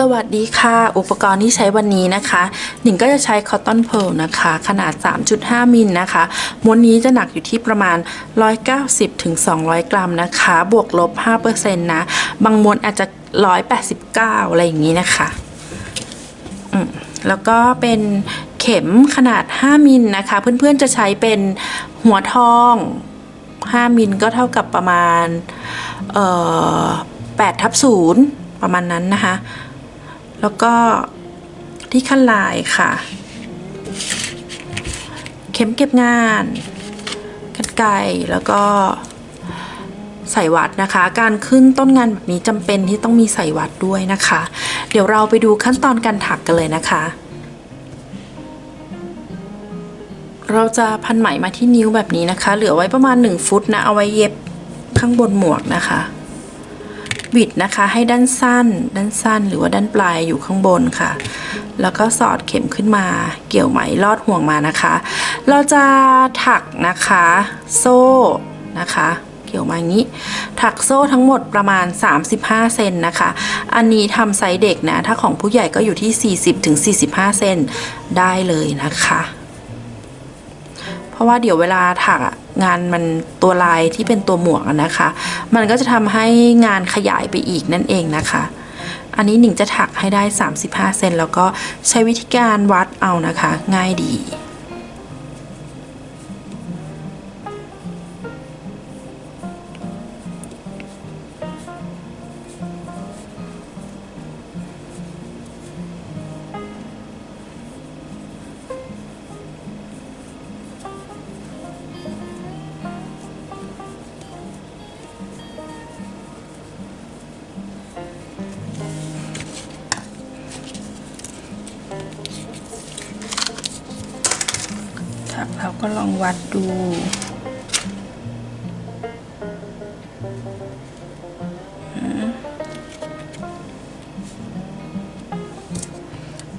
สวัสดีค่ะ อุปกรณ์ที่ใช้วันนี้นะคะ หนิงก็จะใช้คอตตอนเพลนะคะ ขนาด 3.5 มิลนะคะ ม้วนนี้จะหนักอยู่ที่ประมาณ 190ถึง200 กรัมนะคะ บวกลบ 5%นะ บางม้วนอาจจะ 189 อะไรอย่างนี้นะคะแล้วก็เป็นเข็มขนาด 5 มิลนะคะ เพื่อนๆจะใช้เป็นหัวทอง 5 มิลก็เท่ากับประมาณ เอ่อ8ทับ0ประมาณนั้นนะคะ แล้วก็ที่ขั้นลายค่ะ เข็มเก็บงานกันไกรแล้วก็ใส่วัดนะคะ การขึ้นต้นงานแบบนี้จำเป็นที่ต้องมีใส่วัดด้วยนะคะ เดี๋ยวเราไปดูขั้นตอนการถักกันเลยนะคะ เราจะพันไหมมาที่นิ้วแบบนี้นะคะ เหลือไว้ประมาณ 1 ฟุตนะ เอาไว้เย็บข้างบนหมวกนะคะ บิดนะคะให้ด้านสั้น ด้านสั้นหรือว่าด้านปลายอยู่ข้างบนค่ะ แล้วก็สอดเข็มขึ้นมา เกี่ยวไหมลอดห่วงมานะคะ เราจะถักนะคะ โซ่นะคะ เกี่ยวมาอย่างนี้ ถักโซ่ทั้งหมดประมาณ 35 เซนนะคะ อันนี้ทำไซส์เด็กนะ ถ้าของผู้ใหญ่ก็อยู่ที่ 40-45 เซนได้เลยนะคะ เพราะว่าเดี๋ยวเวลาถักอะ งานมันตัวลายที่เป็นตัวหมวกนะคะ มันก็จะทำให้งานขยายไปอีกนั่นเองนะคะ อันนี้หนิงจะถักให้ได้ 35 เซนแล้วก็ใช้วิธีการวัดเอานะคะ ง่ายดี ถักแล้วก็ลองวัดดู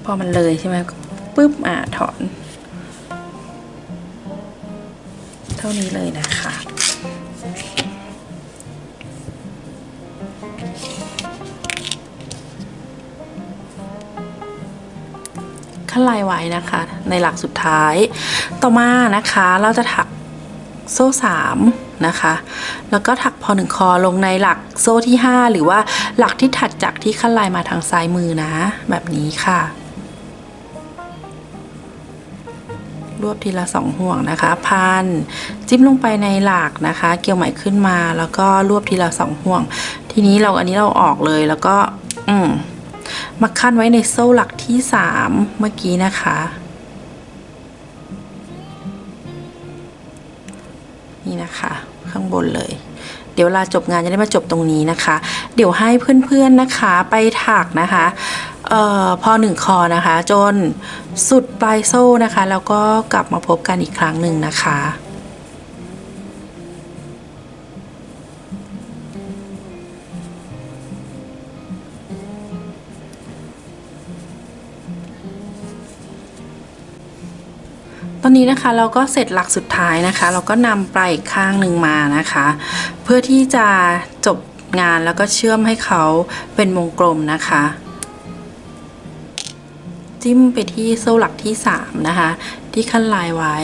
พอมันเลยใช่ไหมปุ๊บอะถอน เท่านี้เลยนะคะ ไว้นะคะ ในหลักสุดท้าย ต่อมานะคะเราจะถักโซ่สามนะคะ แล้วก็ถักพอหนึ่งคอลงในหลักโซ่ที่ 5 หรือว่าหลักที่ถัดจากที่ขั้นลายมาทางซ้ายมือนะ แบบนี้ค่ะ รวบทีละสองห่วงนะคะ พัน จิ้มลงไปในหลักนะคะ เกี่ยวไหมขึ้นมาแล้วก็รวบทีละสองห่วง ทีนี้เราอันนี้เราออกเลยแล้วก็ อืม มาขั้นไว้ในโซ่หลักที่สามเมื่อกี้นะคะ นี่นะคะข้างบนเลย เดี๋ยวเวลาจบงานจะได้มาจบตรงนี้นะคะ เดี๋ยวให้เพื่อนๆนะคะไปถักนะคะออพอหนึ่งคอนะคะ จนสุดปลายโซ่นะคะ แล้วก็กลับมาพบกันอีกครั้งหนึ่งนะคะ อนนี้นะคะเราก็เสร็จหลักสุดท้ายนะคะ เราก็นำปลายอีกข้างหนึ่งมานะคะ เพื่อที่จะจบงานแล้วก็เชื่อมให้เขาเป็นวงกลมนะคะ จิ้มไปที่โซ่หลักที่ 3 นะคะ ที่ขั้นลายไว้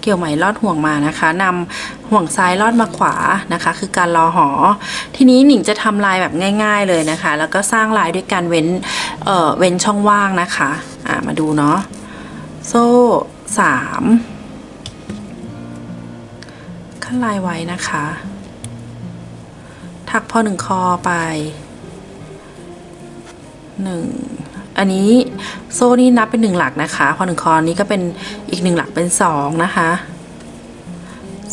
เกี่ยวไหมลอดห่วงมานะคะนำห่วงซ้ายลอดมาขวานะคะ คือการรอหอ ทีนี้หนิงจะทำลายแบบง่าย ๆเลยนะคะ แล้วก็สร้างลายด้วยการเว้นเอ่อเว้นช่องว่างนะคะอ่ามาดูเนาะโซ่ สามขั้นลายไว้นะคะ ถักพอหนึ่งคอไปหนึ่งอันนี้โซ่นี่นับเป็นหนึ่งหลักนะคะ พอหนึ่งคอนี้ก็เป็นอีกหนึ่งหลักเป็นสองนะคะ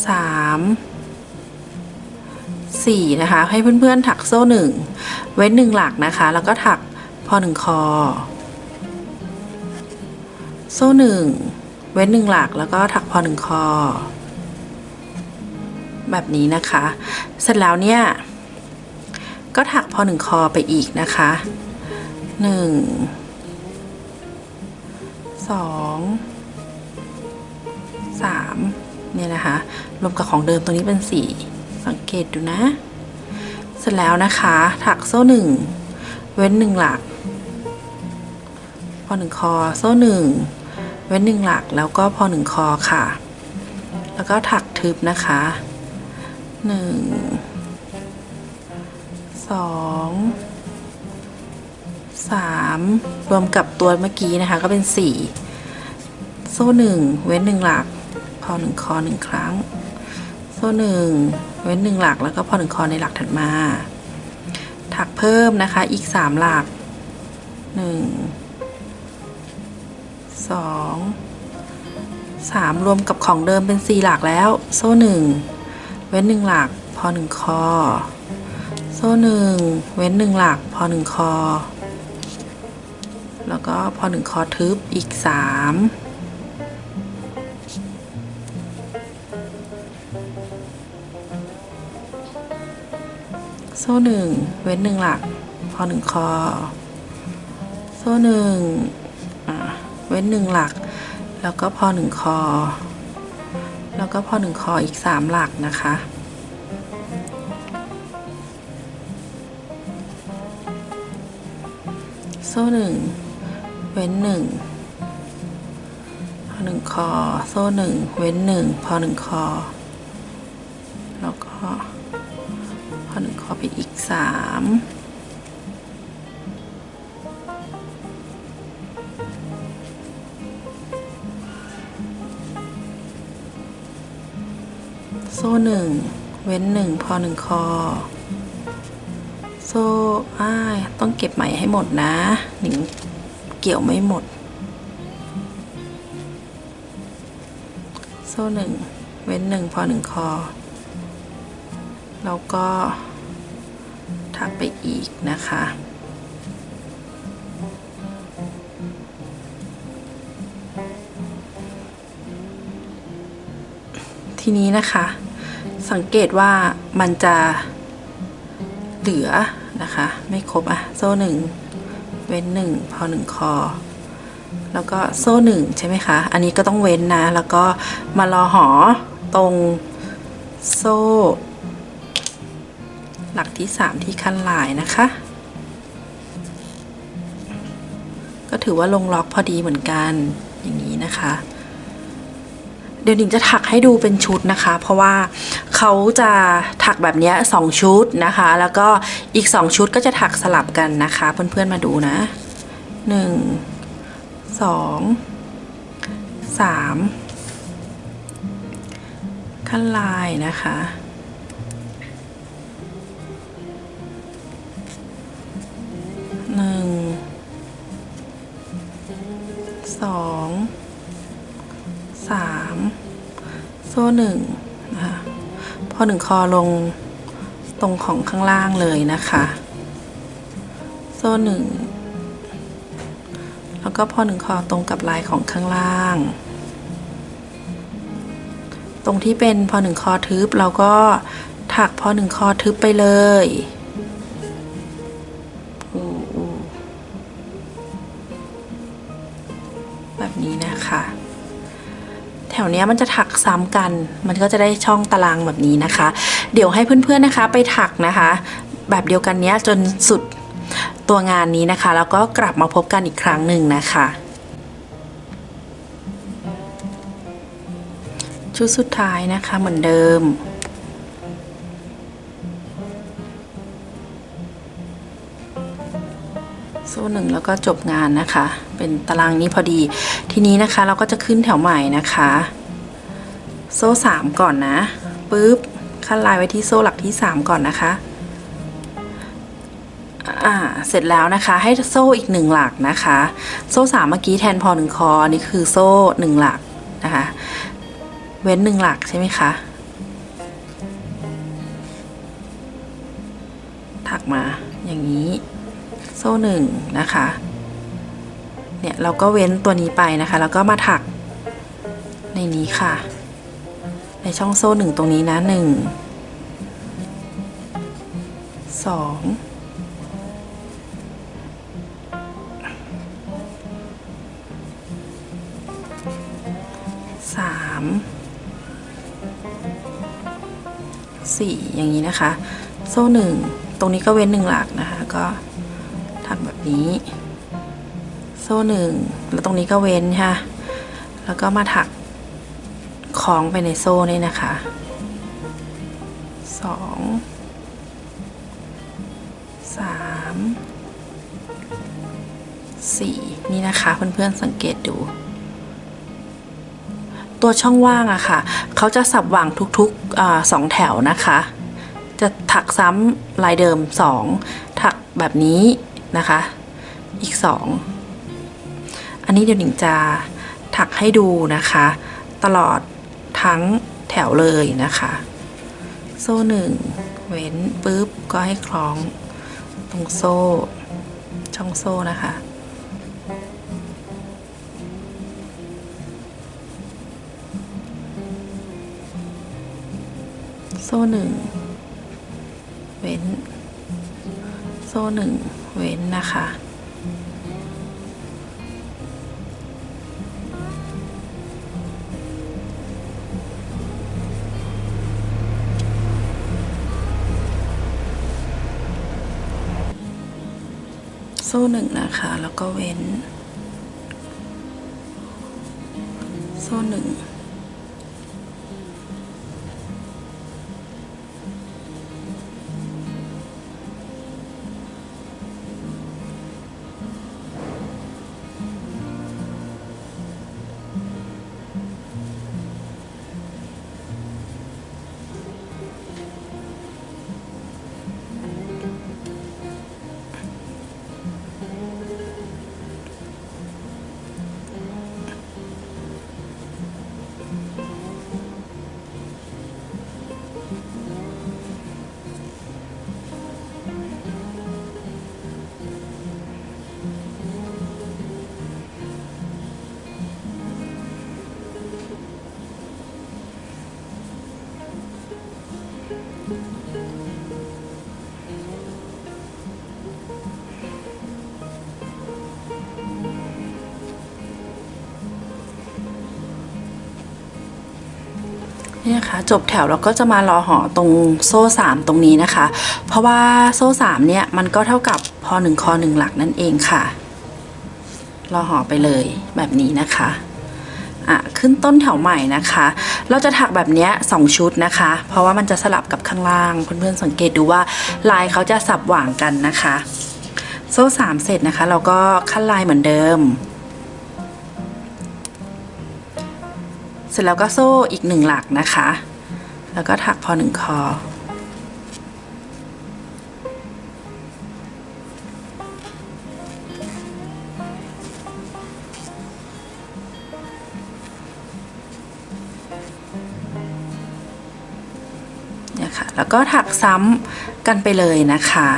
สาม4นะคะ ให้เพื่อนๆถักโซ่1เว้น1หลักนะคะ แล้วก็ถักพอ1คอ โซ่1 เว้น1หลักแล้วก็ถักพอ1คอ แบบนี้นะคะ เสร็จแล้วเนี่ย ก็ถักพอ1คอไปอีกนะคะ1 2 3เนี่ยนะคะ รวมกับของเดิมตรงนี้เป็น4สังเกตดูนะ เสร็จแล้วนะคะ ถักโซ่1เว้น1หลัก พอ1คอโซ่1 เว้น1หลักแล้วก็พอ1คอค่ะ แล้วก็ถักทึบนะคะ1 2 3รวมกับตัวเมื่อกี้นะคะก็เป็น4โซ่1เว้น1หลัก พอ1คอ1ครั้ง โซ่1เว้น1หลักแล้วก็พอ1คอในหลักถัดมา ถักเพิ่มนะคะอีก3หลัก 1 2 3รวมกับของเดิมเป็น4หลักแล้ว โซ่1เว้น1หลัก พอ1คอ โซ่1เว้น1หลัก พอ1คอ แล้วก็พอ1คอทึบอีก3โซ่หนึ่งเว้นหนึ่งหลัก พอหนึ่งคอ โซ่หนึ่งอ่า เว้นหนึ่งหลัก แล้วก็พอหนึ่งคอ แล้วก็พอหนึ่งคออีกสามหลักนะคะโซ่หนึ่งเว้นหนึ่งพอหนึ่งคอ โซ่หนึ่งเว้นหนึ่งพอหนึ่งคอ แล้วก็พอหนึ่งคอไปอีกสาม ซ่หนึ่งเว้นหนึ่งพอหนึ่งคอ โซ่อ้ายต้องเก็บใหม่ให้หมดนะหนิงเกี่ยวไม่หมด โซ่หนึ่งเว้นหนึ่งพอหนึ่งคอ แล้วก็ ถักไปอีกนะคะทีนี้นะคะ สังเกตว่ามันจะเหลือนะคะ ไม่ครบอะ โซ่หนึ่งเว้นหนึ่งพอหนึ่งคอ แล้วก็โซ่หนึ่งใช่ไหมคะ อันนี้ก็ต้องเว้นนะ แล้วก็มารอหอตรงโซ่ หลักที่ 3 ที่ขั้นลายนะคะ ก็ถือว่าลงล็อกพอดีเหมือนกันอย่างนี้นะคะ เดี๋ยวหนิงจะถักให้ดูเป็นชุดนะคะ เพราะว่าเขาจะถักแบบนี้สองชุดนะคะ แล้วก็อีก2ชุดก็จะถักสลับกันนะคะ เพื่อนๆมาดูนะ1 2 3ขั้นลายนะคะหนึ่งสอง สามโซ่หนึ่งนะคะพอหนึ่งคอลงตรงของข้างล่างเลยนะคะ โซ่หนึ่งแล้วก็พอหนึ่งคอตรงกับลายของข้างล่าง ตรงที่เป็นพอหนึ่งคอทึบเราก็ถักพอหนึ่งคอทึบไปเลย นี้มันจะถักซ้ำกัน มันก็จะได้ช่องตารางแบบนี้นะคะ เดี๋ยวให้เพื่อนๆนะคะไปถักนะคะ แบบเดียวกันนี้จนสุดตัวงานนี้นะคะ แล้วก็กลับมาพบกันอีกครั้งหนึ่งนะคะชุดสุดท้ายนะคะเหมือนเดิมโซ่หนึ่งแล้วก็จบงานนะคะ เป็นตารางนี้พอดี ทีนี้นะคะเราก็จะขึ้นแถวใหม่นะคะ โซ่สามก่อนนะปุ๊บขั้นลายไว้ที่โซ่หลักที่สามก่อนนะคะอ่าเสร็จแล้วนะคะให้โซ่อีกหนึ่งหลักนะคะ โซ่สามเมื่อกี้แทนพอหนึ่งคออันนี่คือโซ่หนึ่งหลักนะคะ เว้นหนึ่งหลักใช่ไหมคะถักมาอย่างนี้โซ่หนึ่งนะคะ เนี่ยเราก็เว้นตัวนี้ไปนะคะ แล้วก็มาถักในนี้ค่ะ ในช่องโซ่หนึ่งตรงนี้นะหนึ่งสองสามสี่อย่างนี้นะคะ โซ่หนึ่งตรงนี้ก็เว้นหนึ่งหลักนะคะ ก็ถักแบบนี้ โซ่หนึ่งแล้วตรงนี้ก็เว้นค่ะแล้วก็มาถัก ล้องไปในโซ่นี่นะคะสองสามสี่นี่นะคะเพื่อนๆสังเกตดู ตัวช่องว่างอะค่ะเขาจะสับหว่างทุกๆอสองแถวนะคะ จะถักซ้ำลายเดิมสองถักแบบนี้นะคะ อีกสองอันนี้เดี๋ยวหนิงจะถักให้ดูนะคะ ตลอด ทั้งแถวเลยนะคะ โซ่หนึ่งเว้นปุ๊บก็ให้คล้องตรงโซ่ ช่องโซ่นะคะโซ่หนึ่งเว้น โซ่หนึ่งเว้นนะคะ โซ่หนึ่งนะคะ แล้วก็เว้น โซ่หนึ่ง นี่นะคะจบแถวเราก็จะมารอห่อตรงโซ่สามตรงนี้นะคะ เพราะว่าโซ่สามเนี่ย มันก็เท่ากับพอหนึ่งคอหนึ่งหลักนั่นเองค่ะ รอห่อไปเลยแบบนี้นะคะอะขึ้นต้นแถวใหม่นะคะ เราจะถักแบบเนี้ยสองชุดนะคะ เพราะว่ามันจะสลับกับข้างล่าง เพื่อนๆสังเกตดูว่าลายเขาจะสับหว่างกันนะคะ โซ่สามเสร็จนะคะ เราก็ขั้นลายเหมือนเดิม สร็จแล้วก็โซ่อีกหนึ่งหลักนะคะ แล้วก็ถักพอหนึ่งคอ เนี่ยค่ะ แล้วก็ถักซ้ำกันไปเลยนะคะ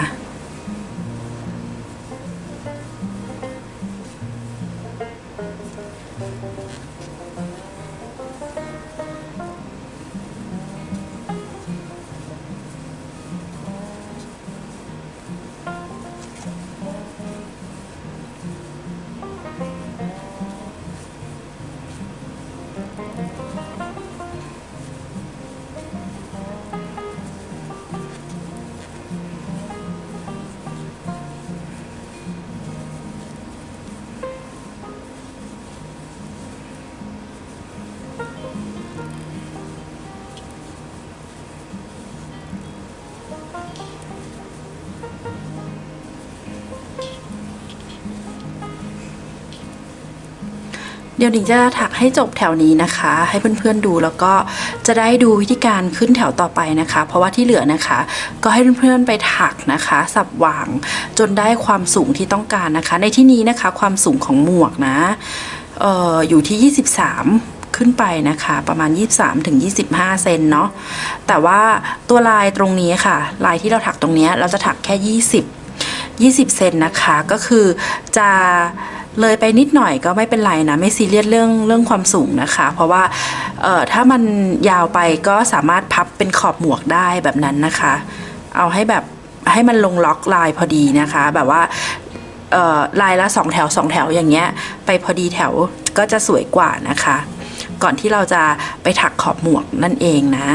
เดี๋ยวหนิงจะถักให้จบแถวนี้นะคะ ให้เพื่อนๆดูแล้วก็จะได้ดูวิธีการขึ้นแถวต่อไปนะคะ เพราะว่าที่เหลือนะคะ ก็ให้เพื่อนๆไปถักนะคะ สับวางจนได้ความสูงที่ต้องการนะคะ ในที่นี้นะคะความสูงของหมวกนะอออยู่ที่ 23ขึ้นไปนะคะประมาณ 23-25 เซนเนาะแต่ว่าตัวลายตรงนี้ค่ะ ลายที่เราถักตรงเนี้ยเราจะถักแค่ 20 20 เซนนะคะก็คือจะ เลยไปนิดหน่อยก็ไม่เป็นไรนะไม่ซีเรียสเรื่องเรื่องความสูงนะคะ เพราะว่าเอ่อถ้ามันยาวไปก็สามารถพับเป็นขอบหมวกได้แบบนั้นนะคะ เอาให้แบบให้มันลงล็อกลายพอดีนะคะ แบบว่าเอ่อลายละสองแถวสองแถวอย่างเงี้ยไปพอดีแถวก็จะสวยกว่านะคะ ก่อนที่เราจะไปถักขอบหมวกนั่นเองนะ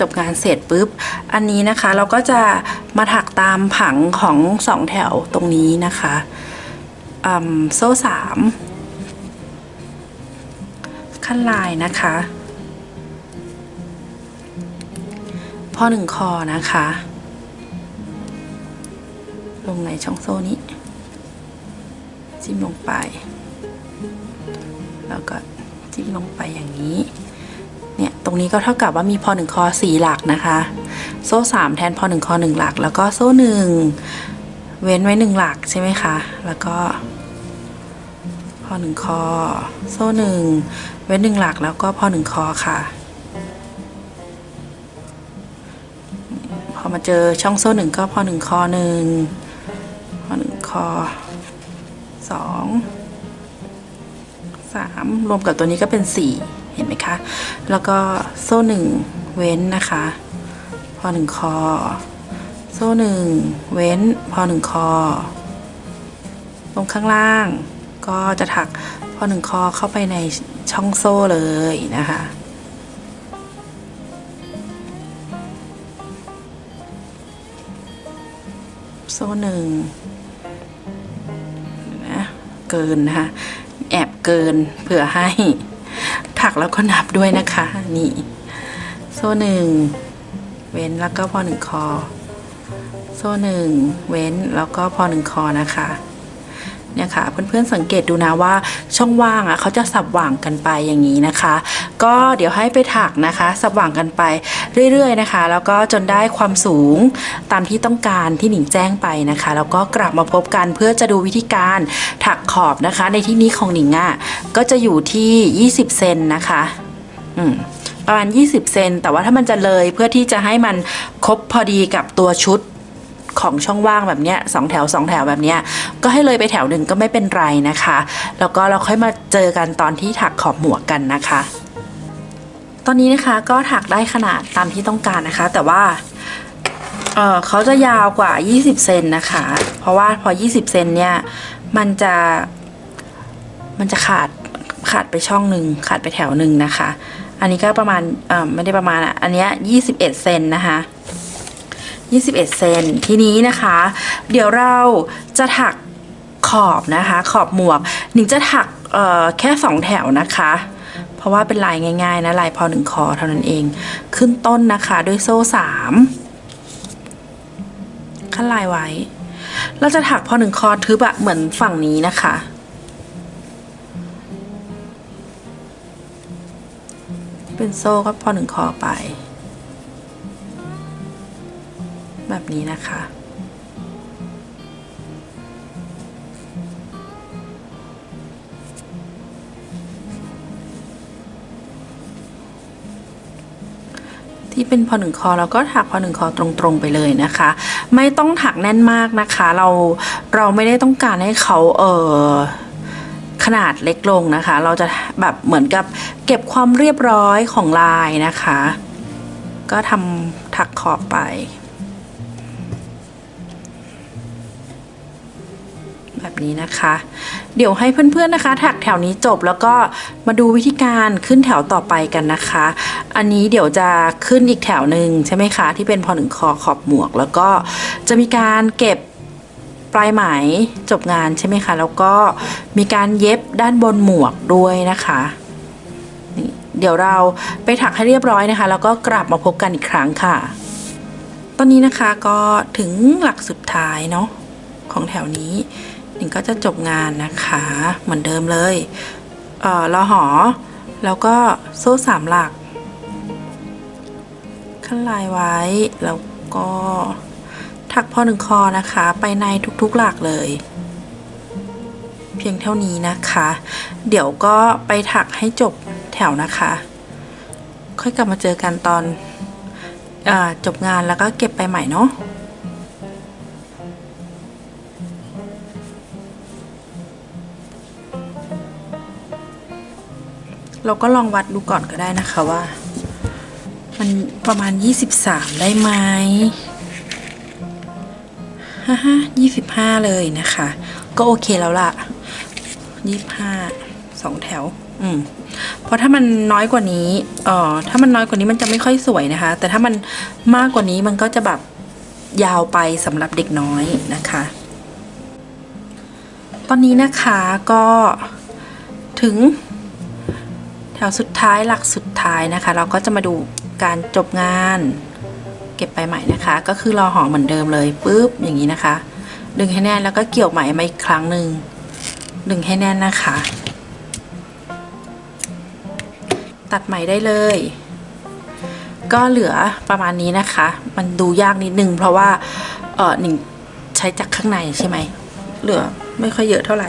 จบงานเสร็จปุ๊บ อันนี้นะคะเราก็จะมาถักตามผังของสองแถวตรงนี้นะคะโซ่สามขั้นลายนะคะ พอหนึ่งคอนะคะ ลงในช่องโซ่นี้จิ้มลงไป แล้วก็จิ้มลงไปอย่างนี้ ตรงนี้ก็เท่ากับว่ามีพอหนึ่งคอสี่หลักนะคะ โซ่สามแทนพอหนึ่งคอหนึ่งหลัก แล้วก็โซ่หนึ่งเว้นไว้หนึ่งหลักใช่ไหมคะ แล้วก็พอหนึ่งคอ โซ่หนึ่งเว้นหนึ่งหลักแล้วก็พอหนึ่งคอค่ะ พอมาเจอช่องโซ่หนึ่งก็พอหนึ่งคอหนึ่งพอหนึ่งคอสองสามรวมกับตัวนี้ก็เป็นสี่เห็นไหมคะ แล้วก็โซ่หนึ่งเว้นนะคะ พอหนึ่งคอ โซ่หนึ่งเว้น พอหนึ่งคอ ลงข้างล่าง ก็จะถักพอหนึ่งคอเข้าไปในช่องโซ่เลยนะคะโซ่หนึ่งนะเกินนะคะแอบเกินเผื่อให้ ถักแล้วก็นับด้วยนะคะ นี่ โซ่หนึ่งเว้นแล้วก็พอหนึ่งคอ โซ่หนึ่งเว้นแล้วก็พอหนึ่งคอนะคะ เนี่ยค่ะเพื่อนๆสังเกตดูนะว่าช่องว่างอะเขาจะสับหว่างกันไปอย่างนี้นะคะ ก็เดี๋ยวให้ไปถักนะคะ สับหว่างกันไปเรื่อยๆนะคะ แล้วก็จนได้ความสูงตามที่ต้องการที่หนิงแจ้งไปนะคะ แล้วก็กลับมาพบกันเพื่อจะดูวิธีการถักขอบนะคะ ในที่นี้ของหนิงอะก็จะอยู่ที่ 20 เซนนะคะอืมประมาณ 20 เซน แต่ว่าถ้ามันจะเลยเพื่อที่จะให้มันครบพอดีกับตัวชุด ของช่องว่างแบบเนี้ยสองแถวสองแถวแบบเนี้ยก็ให้เลยไปแถวหนึ่งก็ไม่เป็นไรนะคะ แล้วก็เราค่อยมาเจอกันตอนที่ถักขอบหมวกกันนะคะ ตอนนี้นะคะก็ถักได้ขนาดตามที่ต้องการนะคะ แต่ว่าเออเขาจะยาวกว่า 20 เซนนะคะ เพราะว่าพอ 20 เซนเนี่ย มันจะ มันจะขาด ขาดไปช่องหนึ่ง ขาดไปแถวหนึ่งนะคะ อันนี้ก็ประมาณ เออไม่ได้ประมาณอะ อันเนี้ย21 เซนนะคะ 21 เซนทีนี้นะคะ เดี๋ยวเราจะถักขอบนะคะ ขอบหมวกหนิงจะถักเอ่อแค่ 2 แถวนะคะ เพราะว่าเป็นลายง่ายๆนะลายพอหนึ่งคอเท่านั้นเอง ขึ้นต้นนะคะด้วยโซ่สามขั้นลายไว้ เราจะถักพอหนึ่งคอทึบอะเหมือนฝั่งนี้นะคะเป็นโซ่ก็พอหนึ่งคอไป แบบนี้นะคะ ที่เป็นพอหนึ่งคอเราก็ถักพอหนึ่งคอตรงๆไปเลยนะคะ ไม่ต้องถักแน่นมากนะคะ เราเราไม่ได้ต้องการให้เขาเออขนาดเล็กลงนะคะ เราจะแบบเหมือนกับเก็บความเรียบร้อยของลายนะคะ ก็ทำถักขอบไป นี้นะคะ เดี๋ยวให้เพื่อนๆนะคะ ถักแถวนี้จบแล้วก็มาดูวิธีการขึ้นแถวต่อไปกันนะคะ อันนี้เดี๋ยวจะขึ้นอีกแถวหนึ่งใช่ไหมคะ ที่เป็นพอหนึ่งคอขอบหมวก แล้วก็จะมีการเก็บปลายไหมจบงานใช่ไหมคะ แล้วก็มีการเย็บด้านบนหมวกด้วยนะคะเดี๋ยวเราไปถักให้เรียบร้อยนะคะ แล้วก็กลับมาพบกันอีกครั้งค่ะ ตอนนี้นะคะก็ถึงหลักสุดท้ายเนาะของแถวนี้ งก็จะจบงานนะคะ เหมือนเดิมเลยเอ่อลอหอ แล้วก็โซ่สามหลักขั้นลายไว้ แล้วก็ถักพอหนึ่งคอนะคะ ไปในทุกๆหลักเลย เพียงเท่านี้นะคะ เดี๋ยวก็ไปถักให้จบแถวนะคะ ค่อยกลับมาเจอกันตอนอจบงานแล้วก็เก็บไปใหม่เนาะ เราก็ลองวัดดูก่อนก็ได้นะคะว่า มันประมาณ 23 ได้ไหมฮ่าฮ่า25เลยนะคะ ก็โอเคแล้วล่ะ25สองแถว อืมเพราะถ้ามันน้อยกว่านี้เอ่อถ้ามันน้อยกว่านี้มันจะไม่ค่อยสวยนะคะ แต่ถ้ามันมากกว่านี้มันก็จะแบบยาวไปสำหรับเด็กน้อยนะคะ ตอนนี้นะคะก็ถึง แถวสุดท้ายหลักสุดท้ายนะคะ เราก็จะมาดูการจบงาน เก็บไปใหม่นะคะ ก็คือรอห่อเหมือนเดิมเลยปุ๊บอย่างนี้นะคะ ดึงให้แน่นแล้วก็เกี่ยวไหมมาอีกครั้งหนึ่งดึงให้แน่นนะคะ ตัดไหมได้เลย ก็เหลือประมาณนี้นะคะ มันดูยากนิดนึงเพราะว่าเออหนึ่งใช้จากข้างในใช่ไหมเหลือไม่ค่อยเยอะเท่าไหร่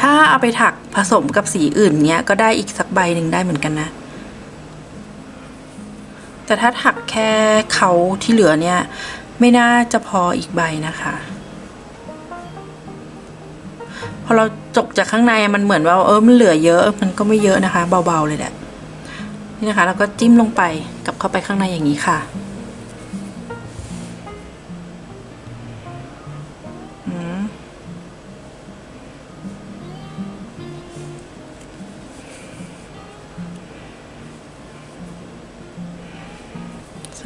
ถ้าเอาไปถักผสมกับสีอื่นเนี้ยก็ได้อีกสักใบหนึ่งได้เหมือนกันนะ แต่ถ้าถักแค่เขาที่เหลือเนี่ย ไม่น่าจะพออีกใบนะคะ พอเราจกจากข้างในมันเหมือนว่าเออมันเหลือเยอะมันก็ไม่เยอะนะคะ เบาๆเลยแหละนี่นะคะแล้วก็จิ้มลงไปกลับเข้าไปข้างในอย่างนี้ค่ะ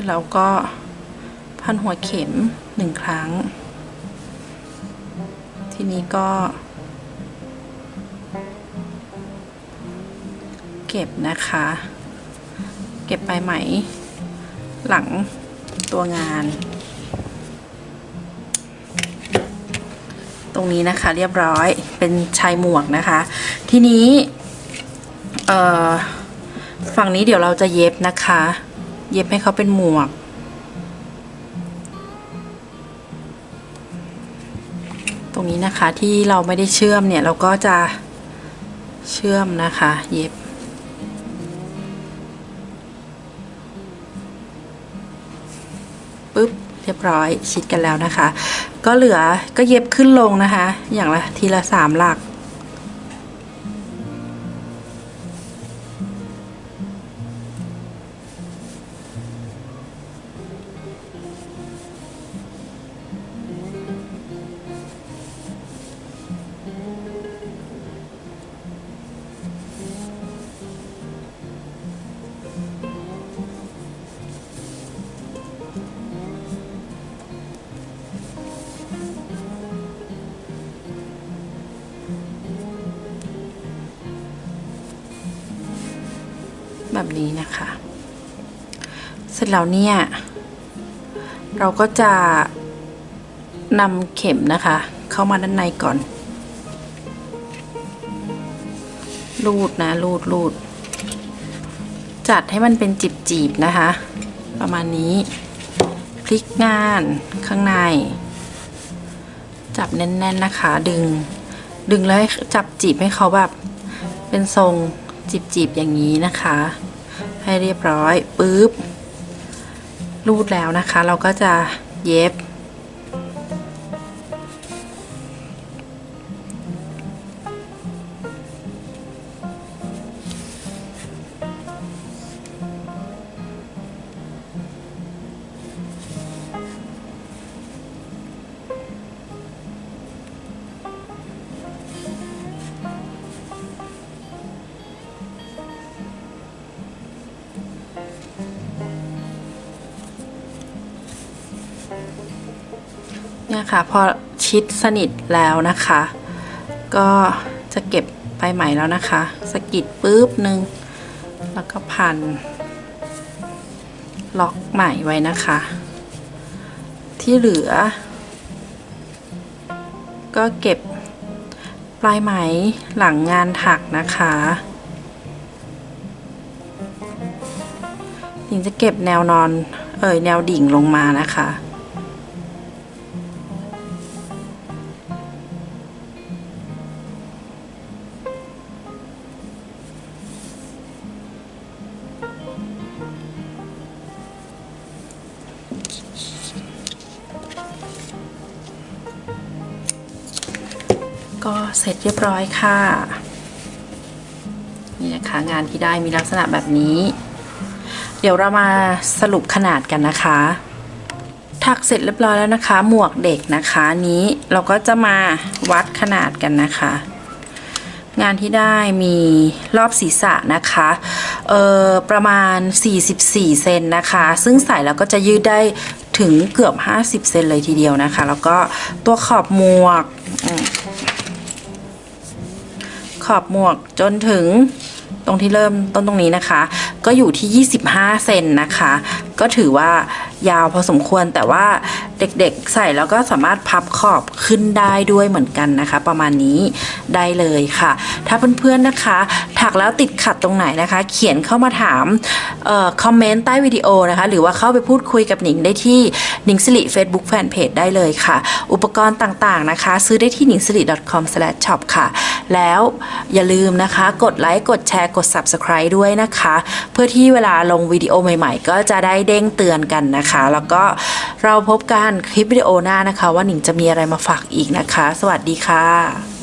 แล้วก็พันหัวเข็มหนึ่งครั้ง ทีนี้ก็ เก็บนะคะ เก็บไปไหม หลังตัวงาน ตรงนี้นะคะเรียบร้อยเป็นชายหมวกนะคะ ทีนี้ เอ่อ ฝั่งนี้เดี๋ยวเราจะเย็บนะคะ เย็บให้เขาเป็นหมวก ตรงนี้นะคะที่เราไม่ได้เชื่อมเนี่ยเราก็จะเชื่อมนะคะ เย็บปึ๊บเรียบร้อยชิดกันแล้วนะคะ ก็เหลือก็เย็บขึ้นลงนะคะ อย่างละทีละสามหลัก แบบนี้นะคะ เสร็จแล้วเนี่ย เราก็จะนำเข็มนะคะ เข้ามาด้านในก่อน รูดนะ รูดรูด จัดให้มันเป็นจีบๆนะคะ ประมาณนี้ พลิกงานข้างใน จับแน่นๆนะคะ ดึง ดึงแล้วให้จับจีบให้เขาแบบ เป็นทรง จีบๆอย่างนี้นะคะ ให้เรียบร้อยปุ๊บรูดแล้วนะคะ เราก็จะเย็บ อชิดสนิทแล้วนะคะ ก็จะเก็บไปใหม่แล้วนะคะสะกิดปุ๊บหนึ่งแล้วก็พัน ล็อกใหม่ไว้นะคะ ที่เหลือ ก็เก็บปลายไหมหลังงานถักนะคะถิงจะเก็บแนวนอน เอ่ยแนวดิ่งลงมานะคะ เสร็จเรียบร้อยค่ะ นี่นะคะงานที่ได้มีลักษณะแบบนี้ เดี๋ยวเรามาสรุปขนาดกันนะคะ ถักเสร็จเรียบร้อยแล้วนะคะ หมวกเด็กนะคะนี้เราก็จะมาวัดขนาดกันนะคะ งานที่ได้มีรอบศีรษะนะคะเออประมาณ 44 เซนนะคะ ซึ่งใส่แล้วก็จะยืดได้ถึงเกือบ 50 เซนเลยทีเดียวนะคะ แล้วก็ตัวขอบหมวกอ ขอบหมวกจนถึงตรงที่เริ่มต้นตรงนี้นะคะ ก็อยู่ที่ 25 เซนนะคะ ก็ถือว่ายาวพอสมควรแต่ว่าเด็กๆ ใส่แล้วก็สามารถพับขอบขึ้นได้ด้วยเหมือนกันนะคะ ประมาณนี้ได้เลยค่ะ ถ้าเพื่อนๆนะคะ ถักแล้วติดขัดตรงไหนนะคะ เขียนเข้ามาถามออคอมเมนต์ใต้วิดีโอนะคะ หรือว่าเข้าไปพูดคุยกับหนิงได้ที่หนิงสิริ Facebook Fanpage ได้เลยค่ะ อุปกรณ์ต่างๆนะคะ ซื้อได้ที่หนิงสิริ .com/shop ค่ะ แล้วอย่าลืมนะคะ กดไลค์กดแชร์กด Subscribe ด้วยนะคะ เพื่อที่เวลาลงวิดีโอใหม่ๆ ก็จะได้เด้งเตือนกันนะคะ แล้วก็เราพบกันนคลิปวิดีโอหน้านะคะ ว่าหนิงจะมีอะไรมาฝากอีกนะคะ สวัสดีค่ะ